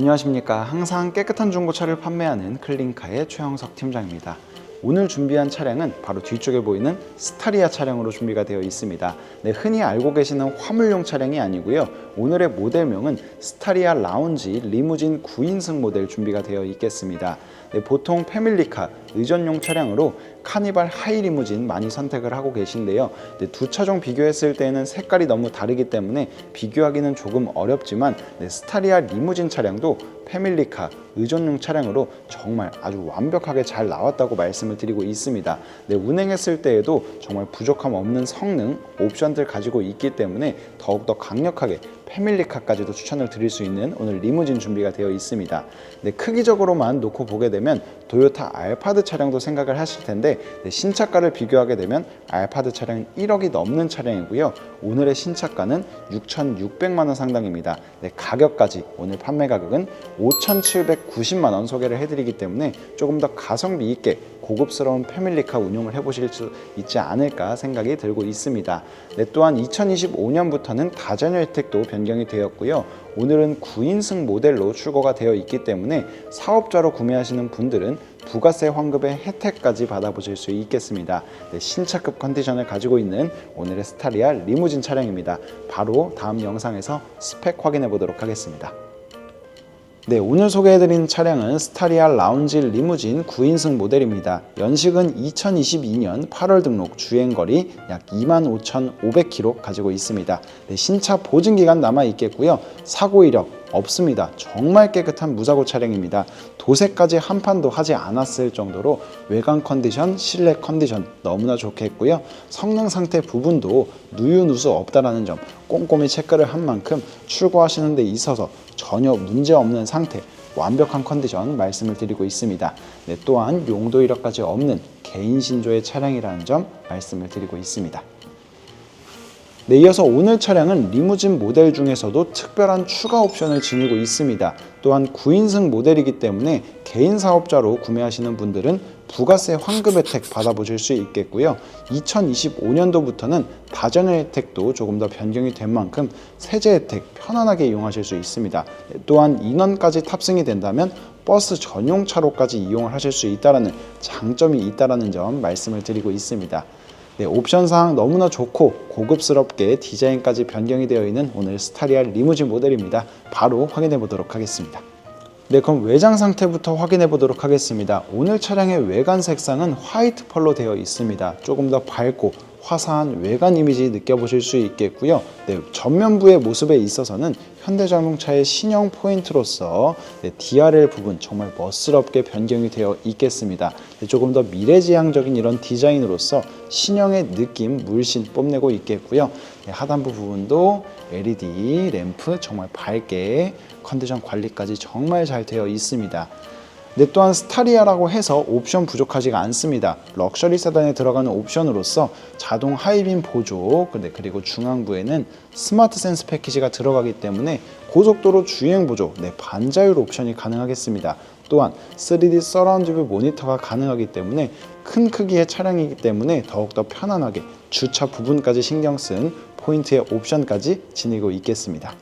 안녕하십니까. 항상 깨끗한 중고차를 판매하는 클린카의 최영석 팀장입니다. 오늘 준비한 차량은 바로 뒤쪽에 보이는 스타리아 차량으로 준비가 되어 있습니다. 네, 흔히 알고 계시는 화물용 차량이 아니고요. 오늘의 모델명은 스타리아 라운지 리무진 9인승 모델 준비가 되어 있겠습니다. 네, 보통 패밀리카, 의전용 차량으로 카니발 하이 리무진 많이 선택을 하고 계신데요. 네, 두 차종 비교했을 때는 색깔이 너무 다르기 때문에 비교하기는 조금 어렵지만 네, 스타리아 리무진 차량도 패밀리카, 의전용 차량으로 정말 아주 완벽하게 잘 나왔다고 말씀을 드리고 있습니다. 네, 운행했을 때에도 정말 부족함 없는 성능, 옵션들 가지고 있기 때문에 더욱더 강력하게 패밀리카까지도 추천을 드릴 수 있는 오늘 리무진 준비가 되어 있습니다. 네, 크기적으로만 놓고 보게 되면 도요타 알파드 차량도 생각을 하실 텐데 네, 신차가를 비교하게 되면 알파드 차량은 1억이 넘는 차량이고요. 오늘의 신차가는 6,600만 원 상당입니다. 네, 가격까지 오늘 판매 가격은 5,790만 원 소개를 해드리기 때문에 조금 더 가성비 있게 고급스러운 패밀리카 운용을 해보실 수 있지 않을까 생각이 들고 있습니다. 네, 또한 2025년부터는 다자녀 혜택도 변경이 되었고요. 오늘은 9인승 모델로 출고가 되어 있기 때문에 사업자로 구매하시는 분들은 부가세 환급의 혜택까지 받아보실 수 있겠습니다. 네, 신차급 컨디션을 가지고 있는 오늘의 스타리아 리무진 차량입니다. 바로 다음 영상에서 스펙 확인해 보도록 하겠습니다. 네, 오늘 소개해드린 차량은 스타리아 라운지 리무진 9인승 모델입니다. 연식은 2022년 8월 등록, 주행거리 약 25,500km 가지고 있습니다. 네, 신차 보증기간 남아 있겠고요. 사고 이력 없습니다. 정말 깨끗한 무사고 차량입니다. 도색까지 한 판도 하지 않았을 정도로 외관 컨디션, 실내 컨디션 너무나 좋게 했고요. 성능 상태 부분도 누유누수 없다라는 점 꼼꼼히 체크를 한 만큼 출고하시는 데 있어서 전혀 문제 없는 상태 완벽한 컨디션 말씀을 드리고 있습니다. 네, 또한 용도 이력까지 없는 개인 신조의 차량이라는 점 말씀을 드리고 있습니다. 네, 이어서 오늘 차량은 리무진 모델 중에서도 특별한 추가 옵션을 지니고 있습니다. 또한 9인승 모델이기 때문에 개인 사업자로 구매하시는 분들은 부가세 환급 혜택 받아보실 수 있겠고요. 2025년도부터는 다전의 혜택도 조금 더 변경이 된 만큼 세제 혜택 편안하게 이용하실 수 있습니다. 네, 또한 인원까지 탑승이 된다면 버스 전용 차로까지 이용을 하실 수 있다는 장점이 있다는 점 말씀을 드리고 있습니다. 네, 옵션 사항 너무나 좋고 고급스럽게 디자인까지 변경이 되어 있는 오늘 스타리아 리무진 모델입니다. 바로 확인해 보도록 하겠습니다. 네, 그럼 외장 상태부터 확인해 보도록 하겠습니다. 오늘 차량의 외관 색상은 화이트 펄로 되어 있습니다. 조금 더 밝고 화사한 외관 이미지 느껴보실 수 있겠고요. 네, 전면부의 모습에 있어서는 현대자동차의 신형 포인트로서 네, DRL 부분 정말 멋스럽게 변경이 되어 있겠습니다. 네, 조금 더 미래지향적인 이런 디자인으로서 신형의 느낌 물씬 뽐내고 있겠고요. 네, 하단부 부분도 LED 램프 정말 밝게 컨디션 관리까지 정말 잘 되어 있습니다. 네, 또한 스타리아라고 해서 옵션 부족하지가 않습니다. 럭셔리 세단에 들어가는 옵션으로서 자동 하이빔 보조, 근데 그리고 중앙부에는 스마트 센스 패키지가 들어가기 때문에 고속도로 주행 보조, 네, 반자율 옵션이 가능하겠습니다. 또한 3D 서라운드 뷰 모니터가 가능하기 때문에 큰 크기의 차량이기 때문에 더욱더 편안하게 주차 부분까지 신경 쓴 포인트의 옵션까지 지니고 있겠습니다.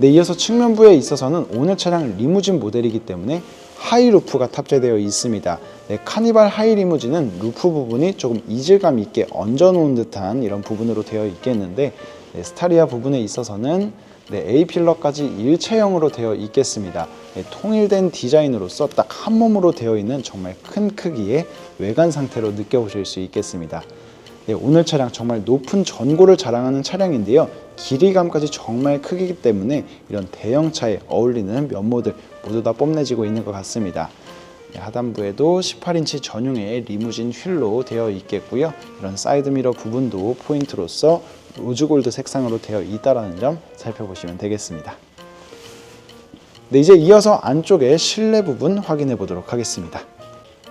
네, 이어서 측면부에 있어서는 오늘 차량 리무진 모델이기 때문에 하이 루프가 탑재되어 있습니다. 네, 카니발 하이 리무진은 루프 부분이 조금 이질감 있게 얹어놓은 듯한 이런 부분으로 되어 있겠는데 네, 스타리아 부분에 있어서는 네, A 필러까지 일체형으로 되어 있겠습니다. 네, 통일된 디자인으로서 딱 한 몸으로 되어 있는 정말 큰 크기의 외관 상태로 느껴보실 수 있겠습니다. 네, 오늘 차량 정말 높은 전고를 자랑하는 차량인데요. 길이감까지 정말 크기 때문에 이런 대형차에 어울리는 면모들 모두 다 뽐내지고 있는 것 같습니다. 네, 하단부에도 18인치 전용의 리무진 휠로 되어 있겠고요. 이런 사이드미러 부분도 포인트로서 로즈골드 색상으로 되어 있다는 점 살펴보시면 되겠습니다. 네, 이제 이어서 안쪽의 실내 부분 확인해 보도록 하겠습니다.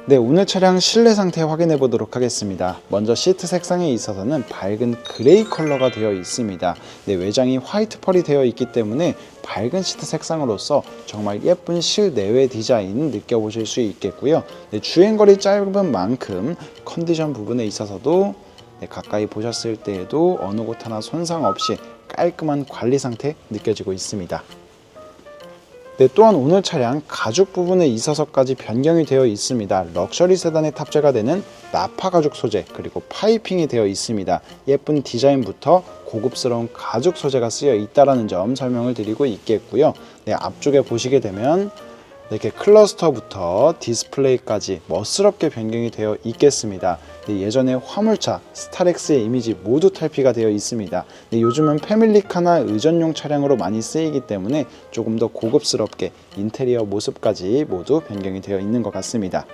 네, 오늘 차량 실내 상태 확인해 보도록 하겠습니다. 먼저 시트 색상에 있어서는 밝은 그레이 컬러가 되어 있습니다. 네, 외장이 화이트 펄이 되어 있기 때문에 밝은 시트 색상으로서 정말 예쁜 실내외 디자인 느껴보실 수 있겠고요. 네, 주행거리 짧은 만큼 컨디션 부분에 있어서도 네, 가까이 보셨을 때에도 어느 곳 하나 손상 없이 깔끔한 관리 상태 느껴지고 있습니다. 네, 또한 오늘 차량 가죽 부분에 있어서까지 변경이 되어 있습니다. 럭셔리 세단에 탑재가 되는 나파 가죽 소재 그리고 파이핑이 되어 있습니다. 예쁜 디자인부터 고급스러운 가죽 소재가 쓰여 있다라는 점 설명을 드리고 있겠고요. 네, 앞쪽에 보시게 되면 이렇게 클러스터부터 디스플레이까지 멋스럽게 변경이 되어 있겠습니다. 네, 예전에 화물차 스타렉스의 이미지 모두 탈피가 되어 있습니다. 네, 요즘은 패밀리카나 의전용 차량으로 많이 쓰이기 때문에 조금 더 고급스럽게 인테리어 모습까지 모두 변경이 되어 있는 것 같습니다.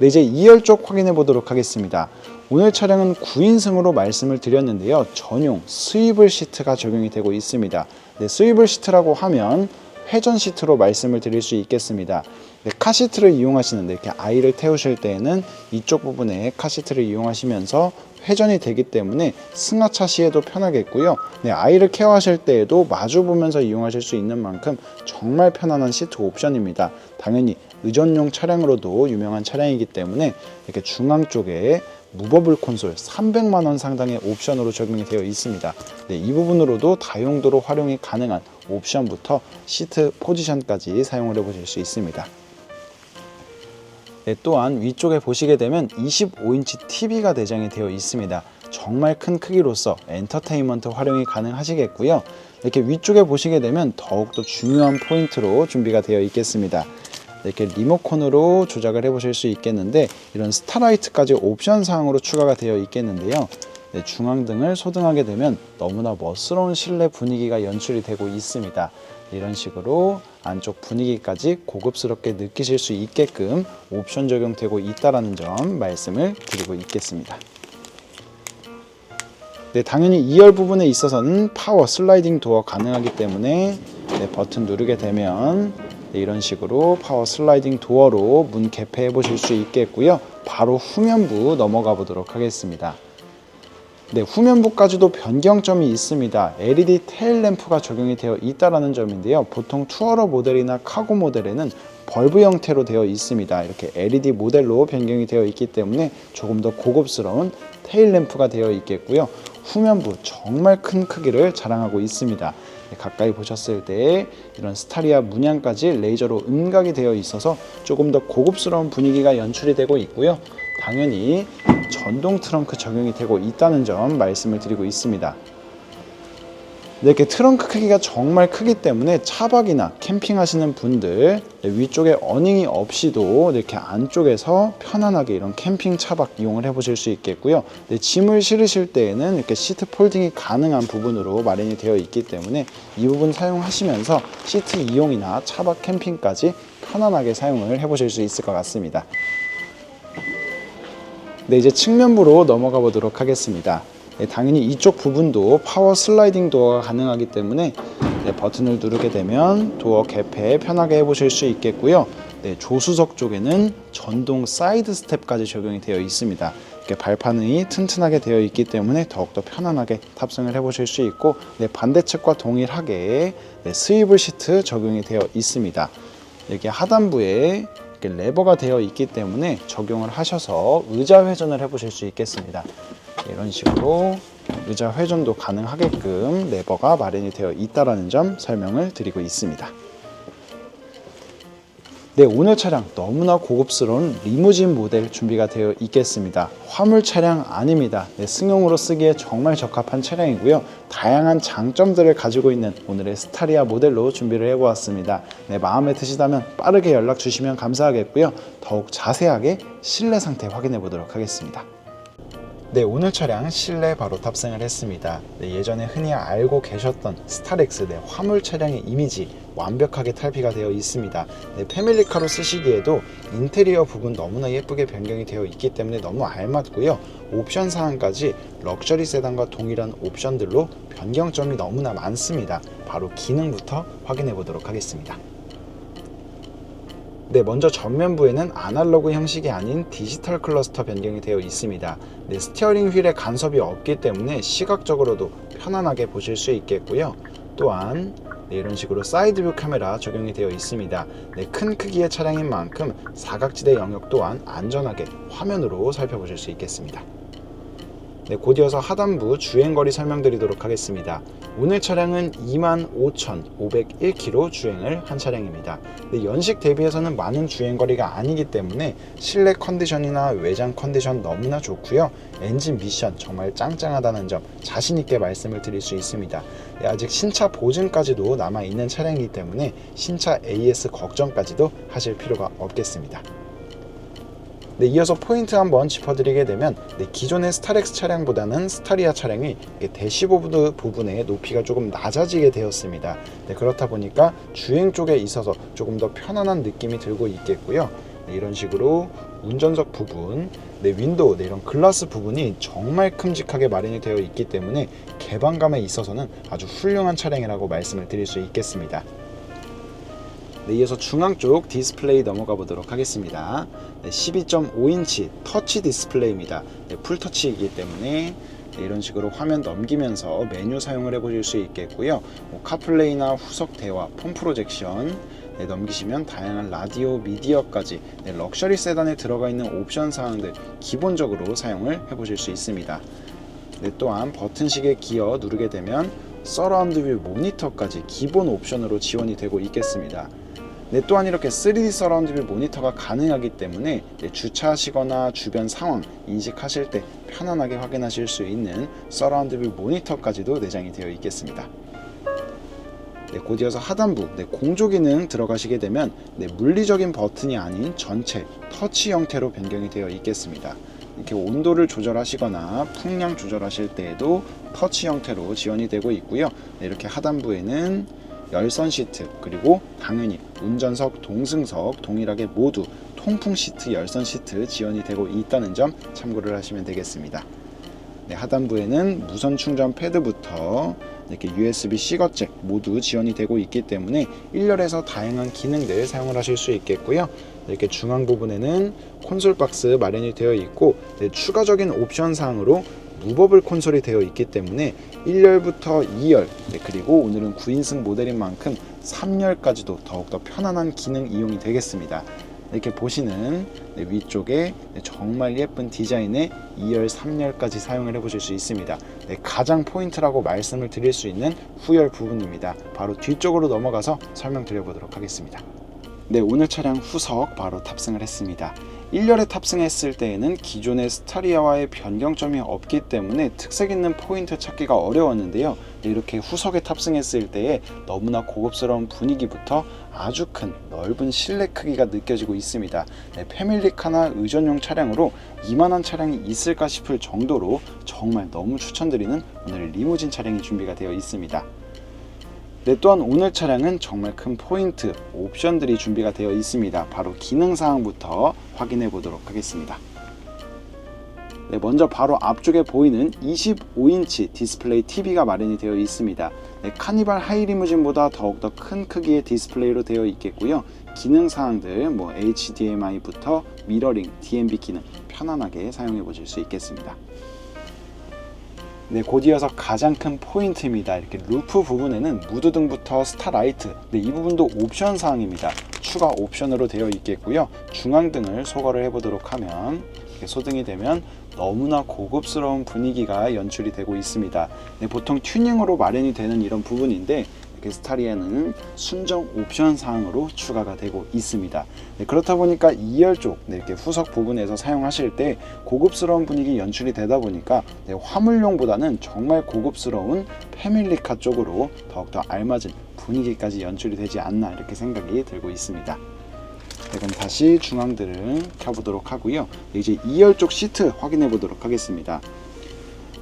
네, 이제 2열 쪽 확인해 보도록 하겠습니다. 오늘 차량은 9인승으로 말씀을 드렸는데요. 전용 스위블 시트가 적용이 되고 있습니다. 네, 스위블 시트라고 하면 회전 시트로 말씀을 드릴 수 있겠습니다. 네, 카시트를 이용하시는데 이렇게 아이를 태우실 때에는 이쪽 부분에 카시트를 이용하시면서 회전이 되기 때문에 승하차 시에도 편하겠고요. 네, 아이를 케어하실 때에도 마주 보면서 이용하실 수 있는 만큼 정말 편안한 시트 옵션입니다. 당연히 의전용 차량으로도 유명한 차량이기 때문에 이렇게 중앙 쪽에 무버블 콘솔 300만 원 상당의 옵션으로 적용이 되어 있습니다. 네, 이 부분으로도 다용도로 활용이 가능한 옵션부터 시트 포지션까지 사용을 해보실 수 있습니다. 네, 또한 위쪽에 보시게 되면 25인치 TV가 내장이 되어 있습니다. 정말 큰 크기로서 엔터테인먼트 활용이 가능하시겠고요. 이렇게 위쪽에 보시게 되면 더욱더 중요한 포인트로 준비가 되어 있겠습니다. 이렇게 리모컨으로 조작을 해 보실 수 있겠는데 이런 스타라이트까지 옵션 사항으로 추가가 되어 있겠는데요. 네, 중앙등을 소등하게 되면 너무나 멋스러운 실내 분위기가 연출이 되고 있습니다. 이런 식으로 안쪽 분위기까지 고급스럽게 느끼실 수 있게끔 옵션 적용되고 있다는 점 말씀을 드리고 있겠습니다. 네, 당연히 2열 부분에 있어서는 파워 슬라이딩 도어 가능하기 때문에 네, 버튼 누르게 되면 네, 이런 식으로 파워 슬라이딩 도어로 문 개폐해 보실 수 있겠고요. 바로 후면부 넘어가 보도록 하겠습니다. 네, 후면부까지도 변경점이 있습니다. LED 테일 램프가 적용이 되어 있다라는 점인데요. 보통 투어러 모델이나 카고 모델에는 벌브 형태로 되어 있습니다. 이렇게 LED 모델로 변경이 되어 있기 때문에 조금 더 고급스러운 테일 램프가 되어 있겠고요. 후면부 정말 큰 크기를 자랑하고 있습니다. 네, 가까이 보셨을 때 이런 스타리아 문양까지 레이저로 음각이 되어 있어서 조금 더 고급스러운 분위기가 연출이 되고 있고요. 당연히 전동 트렁크 적용이 되고 있다는 점 말씀을 드리고 있습니다. 네, 이렇게 트렁크 크기가 정말 크기 때문에 차박이나 캠핑하시는 분들 네, 위쪽에 어닝이 없이도 이렇게 안쪽에서 편안하게 이런 캠핑 차박 이용을 해보실 수 있겠고요. 네, 짐을 실으실 때에는 이렇게 시트 폴딩이 가능한 부분으로 마련이 되어 있기 때문에 이 부분 사용하시면서 시트 이용이나 차박 캠핑까지 편안하게 사용을 해보실 수 있을 것 같습니다. 네, 이제 측면부로 넘어가 보도록 하겠습니다. 네, 당연히 이쪽 부분도 파워 슬라이딩 도어가 가능하기 때문에 네, 버튼을 누르게 되면 도어 개폐 편하게 해보실 수 있겠고요. 네, 조수석 쪽에는 전동 사이드 스텝까지 적용이 되어 있습니다. 이렇게 발판이 튼튼하게 되어 있기 때문에 더욱더 편안하게 탑승을 해보실 수 있고 네, 반대측과 동일하게 네, 스위블 시트 적용이 되어 있습니다. 이렇게 하단부에 레버가 되어 있기 때문에 적용을 하셔서 의자 회전을 해보실 수 있겠습니다. 이런 식으로 의자 회전도 가능하게끔 레버가 마련이 되어 있다는 점 설명을 드리고 있습니다. 네, 오늘 차량 너무나 고급스러운 리무진 모델 준비가 되어 있겠습니다. 화물 차량 아닙니다. 네, 승용으로 쓰기에 정말 적합한 차량이고요. 다양한 장점들을 가지고 있는 오늘의 스타리아 모델로 준비를 해보았습니다. 네, 마음에 드시다면 빠르게 연락 주시면 감사하겠고요. 더욱 자세하게 실내 상태 확인해 보도록 하겠습니다. 네, 오늘 차량 실내 바로 탑승을 했습니다. 네, 예전에 흔히 알고 계셨던 스타렉스 네, 화물 차량의 이미지 완벽하게 탈피가 되어 있습니다. 네, 패밀리카로 쓰시기에도 인테리어 부분 너무나 예쁘게 변경이 되어 있기 때문에 너무 알맞고요. 옵션 사항까지 럭셔리 세단과 동일한 옵션들로 변경점이 너무나 많습니다. 바로 기능부터 확인해 보도록 하겠습니다. 네, 먼저 전면부에는 아날로그 형식이 아닌 디지털 클러스터 변경이 되어 있습니다. 네, 스티어링 휠에 간섭이 없기 때문에 시각적으로도 편안하게 보실 수 있겠고요. 또한 네, 이런 식으로 사이드뷰 카메라 적용이 되어 있습니다. 네, 큰 크기의 차량인 만큼 사각지대 영역 또한 안전하게 화면으로 살펴보실 수 있겠습니다. 네, 곧 이어서 하단부 주행거리 설명드리도록 하겠습니다. 오늘 차량은 25,501km 주행을 한 차량입니다. 네, 연식 대비해서는 많은 주행거리가 아니기 때문에 실내 컨디션이나 외장 컨디션 너무나 좋고요. 엔진 미션 정말 짱짱하다는 점 자신있게 말씀을 드릴 수 있습니다. 네, 아직 신차 보증까지도 남아있는 차량이기 때문에 신차 AS 걱정까지도 하실 필요가 없겠습니다. 네, 이어서 포인트 한번 짚어드리게 되면 네, 기존의 스타렉스 차량보다는 스타리아 차량이 대시보드 부분의 높이가 조금 낮아지게 되었습니다. 네, 그렇다 보니까 주행 쪽에 있어서 조금 더 편안한 느낌이 들고 있겠고요. 네, 이런 식으로 운전석 부분, 네, 윈도우, 네, 이런 글라스 부분이 정말 큼직하게 마련이 되어 있기 때문에 개방감에 있어서는 아주 훌륭한 차량이라고 말씀을 드릴 수 있겠습니다. 네, 이어서 중앙 쪽 디스플레이 넘어가 보도록 하겠습니다. 네, 12.5인치 터치 디스플레이입니다. 네, 풀터치이기 때문에 네, 이런 식으로 화면 넘기면서 메뉴 사용을 해보실 수 있겠고요. 뭐 카플레이나 후석 대화, 폰 프로젝션 네, 넘기시면 다양한 라디오, 미디어까지 네, 럭셔리 세단에 들어가 있는 옵션 사항들 기본적으로 사용을 해보실 수 있습니다. 네, 또한 버튼식의 기어 누르게 되면 서라운드 뷰 모니터까지 기본 옵션으로 지원이 되고 있겠습니다. 네, 또한 이렇게 3D 서라운드 뷰 모니터가 가능하기 때문에 네, 주차하시거나 주변 상황 인식하실 때 편안하게 확인하실 수 있는 서라운드 뷰 모니터까지도 내장이 되어 있겠습니다. 네, 곧 이어서 하단부 네, 공조 기능 들어가시게 되면 네, 물리적인 버튼이 아닌 전체 터치 형태로 변경이 되어 있겠습니다. 이렇게 온도를 조절하시거나 풍량 조절하실 때에도 터치 형태로 지원이 되고 있고요. 네, 이렇게 하단부에는 열선 시트 그리고 당연히 운전석, 동승석 동일하게 모두 통풍 시트, 열선 시트 지원이 되고 있다는 점 참고를 하시면 되겠습니다. 네, 하단부에는 무선 충전 패드부터 이렇게 USB-C 거잭 모두 지원이 되고 있기 때문에 1열에서 다양한 기능들 사용을 하실 수 있겠고요. 이렇게 중앙 부분에는 콘솔 박스 마련이 되어 있고 네, 추가적인 옵션 사항으로 무버블 콘솔이 되어 있기 때문에 1열부터 2열 네, 그리고 오늘은 9인승 모델인 만큼 3열까지도 더욱더 편안한 기능 이용이 되겠습니다. 이렇게 보시는 네, 위쪽에 네, 정말 예쁜 디자인의 2열, 3열까지 사용을 해보실 수 있습니다. 네, 가장 포인트라고 말씀을 드릴 수 있는 후열 부분입니다. 바로 뒤쪽으로 넘어가서 설명드려 보도록 하겠습니다. 네, 오늘 차량 후석 바로 탑승을 했습니다. 1열에 탑승했을 때에는 기존의 스타리아와의 변경점이 없기 때문에 특색 있는 포인트 찾기가 어려웠는데요. 네, 이렇게 후석에 탑승했을 때에 너무나 고급스러운 분위기부터 아주 큰 넓은 실내 크기가 느껴지고 있습니다. 네, 패밀리카나 의전용 차량으로 이만한 차량이 있을까 싶을 정도로 정말 너무 추천드리는 오늘 리무진 차량이 준비가 되어 있습니다. 네, 또한 오늘 차량은 정말 큰 포인트, 옵션들이 준비가 되어 있습니다. 바로 기능사항부터 확인해 보도록 하겠습니다. 네, 먼저 바로 앞쪽에 보이는 25인치 디스플레이 TV가 마련이 되어 있습니다. 네, 카니발 하이리무진보다 더욱더 큰 크기의 디스플레이로 되어 있겠고요. 기능 사항들 뭐 HDMI부터 미러링, DMB 기능 편안하게 사용해 보실 수 있겠습니다. 네, 곧 이어서 가장 큰 포인트입니다. 이렇게 루프 부분에는 무드등부터 스타라이트, 네, 이 부분도 옵션 사항입니다. 추가 옵션으로 되어 있겠고요. 중앙등을 소거를 해보도록 하면 이렇게 소등이 되면 너무나 고급스러운 분위기가 연출이 되고 있습니다. 네, 보통 튜닝으로 마련이 되는 이런 부분인데 이렇게 스타리아는 순정 옵션 사항으로 추가가 되고 있습니다. 네, 그렇다 보니까 2열 쪽 네, 이렇게 후석 부분에서 사용하실 때 고급스러운 분위기 연출이 되다 보니까 네, 화물용보다는 정말 고급스러운 패밀리카 쪽으로 더욱더 알맞은 분위기까지 연출이 되지 않나 이렇게 생각이 들고 있습니다. 네, 그럼 다시 중앙들을 켜보도록 하고요. 네, 이제 2열 쪽 시트 확인해 보도록 하겠습니다.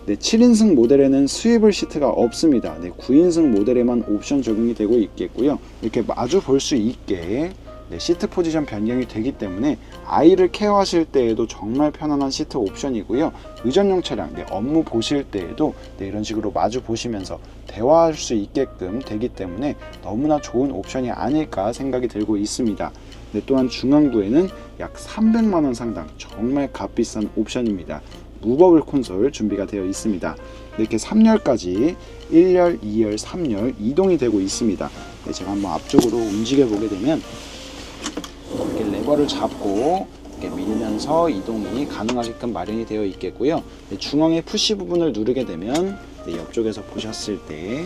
네, 7인승 모델에는 스위블 시트가 없습니다. 네, 9인승 모델에만 옵션 적용이 되고 있겠고요. 이렇게 마주 볼 수 있게 네, 시트 포지션 변경이 되기 때문에 아이를 케어하실 때에도 정말 편안한 시트 옵션이고요. 의전용 차량 네, 업무 보실 때에도 네, 이런 식으로 마주 보시면서 대화할 수 있게끔 되기 때문에 너무나 좋은 옵션이 아닐까 생각이 들고 있습니다. 네, 또한 중앙부에는 약 300만 원 상당 정말 값비싼 옵션입니다. 무버블 콘솔 준비가 되어 있습니다. 이렇게 3열까지 1열, 2열, 3열 이동이 되고 있습니다. 네, 제가 한번 앞쪽으로 움직여 보게 되면 이렇게 레버를 잡고 이렇게 밀면서 이동이 가능하게끔 마련이 되어 있겠고요. 네, 중앙의 푸시 부분을 누르게 되면 네, 옆쪽에서 보셨을 때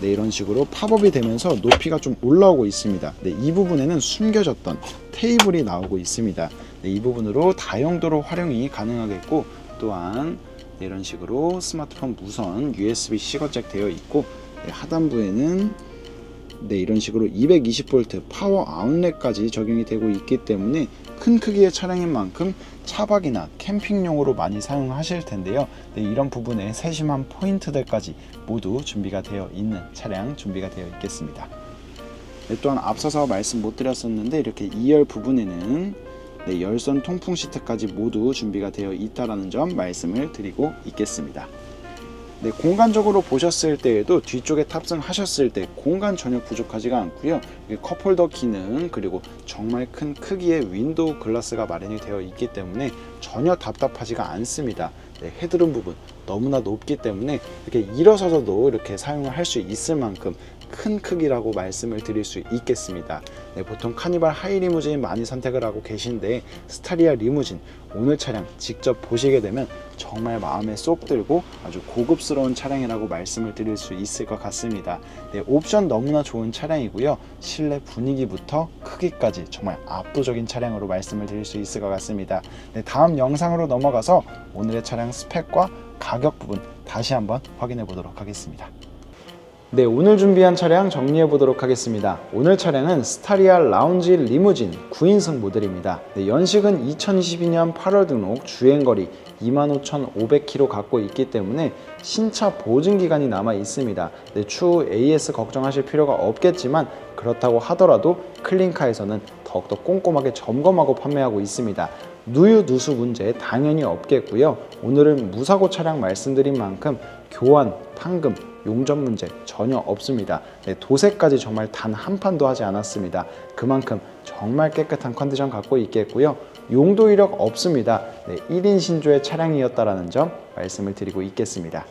네, 이런 식으로 팝업이 되면서 높이가 좀 올라오고 있습니다. 네, 이 부분에는 숨겨졌던 테이블이 나오고 있습니다. 네, 이 부분으로 다용도로 활용이 가능하겠고 또한 네, 이런 식으로 스마트폰 무선 USB-C 거잭 되어 있고 네, 하단부에는 네, 이런 식으로 220V 파워 아웃렛까지 적용이 되고 있기 때문에 큰 크기의 차량인 만큼 차박이나 캠핑용으로 많이 사용하실 텐데요. 네, 이런 부분에 세심한 포인트들까지 모두 준비가 되어 있는 차량 준비가 되어 있겠습니다. 네, 또한 앞서서 말씀 못 드렸었는데 이렇게 2열 부분에는 네, 열선 통풍 시트까지 모두 준비가 되어 있다라는 점 말씀을 드리고 있겠습니다. 네, 공간적으로 보셨을 때에도 뒤쪽에 탑승하셨을 때 공간 전혀 부족하지가 않고요. 컵홀더 기능 그리고 정말 큰 크기의 윈도우 글라스가 마련이 되어 있기 때문에 전혀 답답하지가 않습니다. 네, 헤드룸 부분 너무나 높기 때문에 이렇게 일어서서도 이렇게 사용을 할 수 있을 만큼 큰 크기라고 말씀을 드릴 수 있겠습니다. 네, 보통 카니발 하이 리무진 많이 선택을 하고 계신데 스타리아 리무진 오늘 차량 직접 보시게 되면 정말 마음에 쏙 들고 아주 고급스러운 차량이라고 말씀을 드릴 수 있을 것 같습니다. 네, 옵션 너무나 좋은 차량이고요. 실내 분위기부터 크기까지 정말 압도적인 차량으로 말씀을 드릴 수 있을 것 같습니다. 네, 다음 영상으로 넘어가서 오늘의 차량 스펙과 가격 부분 다시 한번 확인해 보도록 하겠습니다. 네, 오늘 준비한 차량 정리해 보도록 하겠습니다. 오늘 차량은 스타리아 라운지 리무진 9인승 모델입니다. 네, 연식은 2022년 8월 등록, 주행거리 25,500km 갖고 있기 때문에 신차 보증 기간이 남아 있습니다. 네, 추후 AS 걱정하실 필요가 없겠지만 그렇다고 하더라도 클린카에서는 더욱더 꼼꼼하게 점검하고 판매하고 있습니다. 누유 누수 문제 당연히 없겠고요. 오늘은 무사고 차량 말씀드린 만큼 교환, 판금, 용접 문제 전혀 없습니다. 네, 도색까지 정말 단 한 판도 하지 않았습니다. 그만큼 정말 깨끗한 컨디션 갖고 있겠고요. 용도 이력 없습니다. 네, 1인 신조의 차량이었다라는 점 말씀을 드리고 있겠습니다.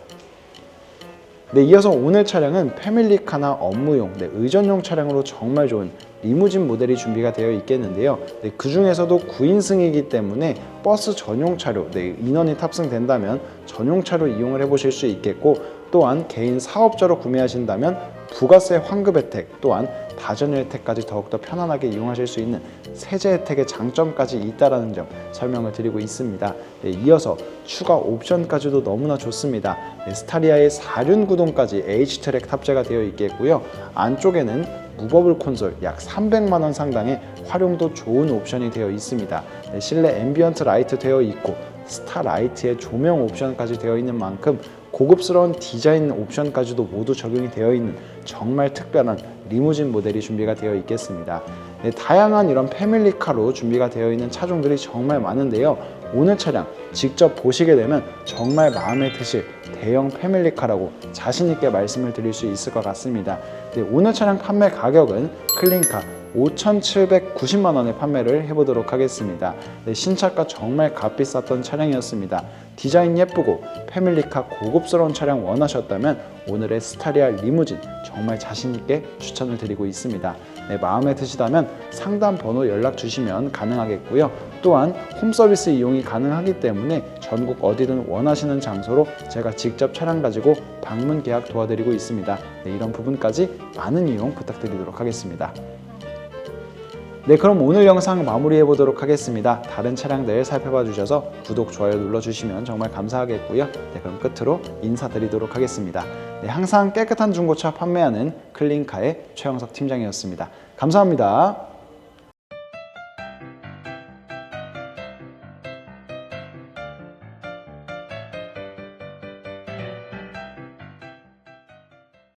네, 이어서 오늘 차량은 패밀리카나 업무용, 네, 의전용 차량으로 정말 좋은 리무진 모델이 준비가 되어 있겠는데요. 네, 그 중에서도 9인승이기 때문에 버스 전용 차로, 네, 인원이 탑승된다면 전용 차로 이용을 해보실 수 있겠고, 또한 개인 사업자로 구매하신다면 부가세 환급 혜택, 또한 다전유 혜택까지 더욱더 편안하게 이용하실 수 있는 세제 혜택의 장점까지 있다라는 점 설명을 드리고 있습니다. 네, 이어서 추가 옵션까지도 너무나 좋습니다. 네, 스타리아의 4륜 구동까지 H-트랙 탑재가 되어 있겠고요. 안쪽에는 무버블 콘솔 약 300만 원 상당의 활용도 좋은 옵션이 되어 있습니다. 네, 실내 앰비언트 라이트 되어 있고 스타 라이트의 조명 옵션까지 되어 있는 만큼 고급스러운 디자인 옵션까지도 모두 적용이 되어 있는 정말 특별한 리무진 모델이 준비가 되어 있겠습니다. 네, 다양한 이런 패밀리카로 준비가 되어 있는 차종들이 정말 많은데요. 오늘 차량 직접 보시게 되면 정말 마음에 드실 대형 패밀리카라고 자신있게 말씀을 드릴 수 있을 것 같습니다. 네, 오늘 차량 판매 가격은 클린카 5,790만 원에 판매를 해보도록 하겠습니다. 네, 신차가 정말 값비쌌던 차량이었습니다. 디자인 예쁘고 패밀리카 고급스러운 차량 원하셨다면 오늘의 스타리아 리무진 정말 자신있게 추천을 드리고 있습니다. 네, 마음에 드시다면 상담 번호 연락 주시면 가능하겠고요. 또한 홈서비스 이용이 가능하기 때문에 전국 어디든 원하시는 장소로 제가 직접 차량 가지고 방문 계약 도와드리고 있습니다. 네, 이런 부분까지 많은 이용 부탁드리도록 하겠습니다. 네 그럼 오늘 영상 마무리해 보도록 하겠습니다. 다른 차량들 살펴봐 주셔서 구독 좋아요 눌러 주시면 정말 감사하겠고요. 네 그럼 끝으로 인사드리도록 하겠습니다. 네 항상 깨끗한 중고차 판매하는 클린카의 최영석 팀장이었습니다. 감사합니다